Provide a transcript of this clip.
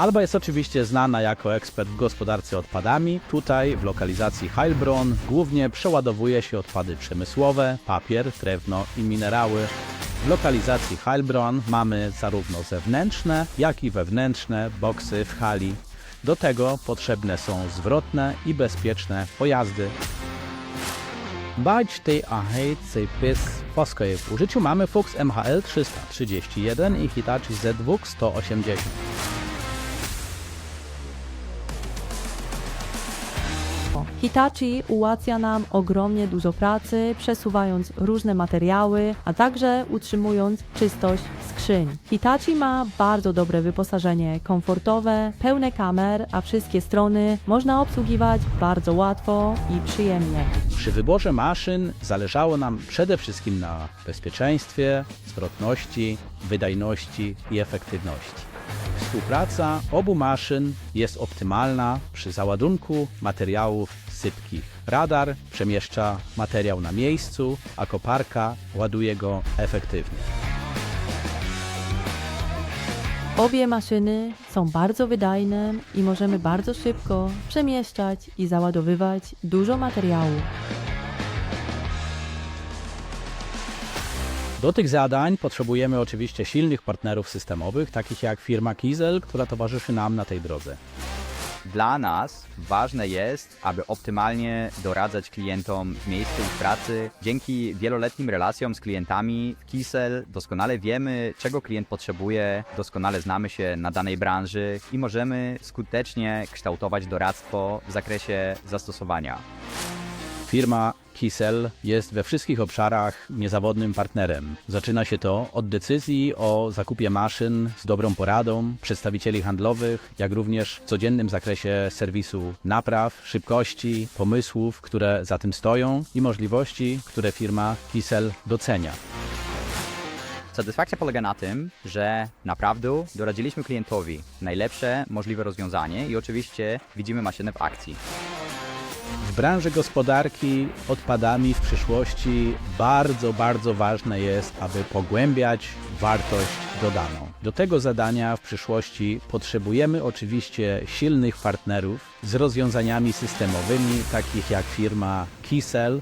Alba jest oczywiście znana jako ekspert w gospodarce odpadami. Tutaj w lokalizacji Heilbronn głównie przeładowuje się odpady przemysłowe, papier, drewno i minerały. W lokalizacji Heilbronn mamy zarówno zewnętrzne, jak i wewnętrzne boksy w hali. Do tego potrzebne są zwrotne i bezpieczne pojazdy. Ahej cypys foskoje. W użyciu mamy Fuchs MHL 331 i Hitachi Z2 180. Hitachi ułatwia nam ogromnie dużo pracy, przesuwając różne materiały, a także utrzymując czystość skrzyń. Hitachi ma bardzo dobre wyposażenie komfortowe, pełne kamer, a wszystkie strony można obsługiwać bardzo łatwo i przyjemnie. Przy wyborze maszyn zależało nam przede wszystkim na bezpieczeństwie, zwrotności, wydajności i efektywności. Współpraca obu maszyn jest optymalna przy załadunku materiałów sypkich. Radar przemieszcza materiał na miejscu, a koparka ładuje go efektywnie. Obie maszyny są bardzo wydajne i możemy bardzo szybko przemieszczać i załadowywać dużo materiału. Do tych zadań potrzebujemy oczywiście silnych partnerów systemowych, takich jak firma Kiesel, która towarzyszy nam na tej drodze. Dla nas ważne jest, aby optymalnie doradzać klientom w miejscu ich pracy. Dzięki wieloletnim relacjom z klientami w Kisel doskonale wiemy, czego klient potrzebuje, doskonale znamy się na danej branży i możemy skutecznie kształtować doradztwo w zakresie zastosowania. Firma Kiesel jest we wszystkich obszarach niezawodnym partnerem. Zaczyna się to od decyzji o zakupie maszyn z dobrą poradą przedstawicieli handlowych, jak również w codziennym zakresie serwisu napraw, szybkości, pomysłów, które za tym stoją i możliwości, które firma Kiesel docenia. Satysfakcja polega na tym, że naprawdę doradziliśmy klientowi najlepsze możliwe rozwiązanie i oczywiście widzimy maszynę w akcji. W branży gospodarki odpadami w przyszłości bardzo, bardzo ważne jest, aby pogłębiać wartość dodaną. Do tego zadania w przyszłości potrzebujemy oczywiście silnych partnerów z rozwiązaniami systemowymi, takich jak firma Kisel,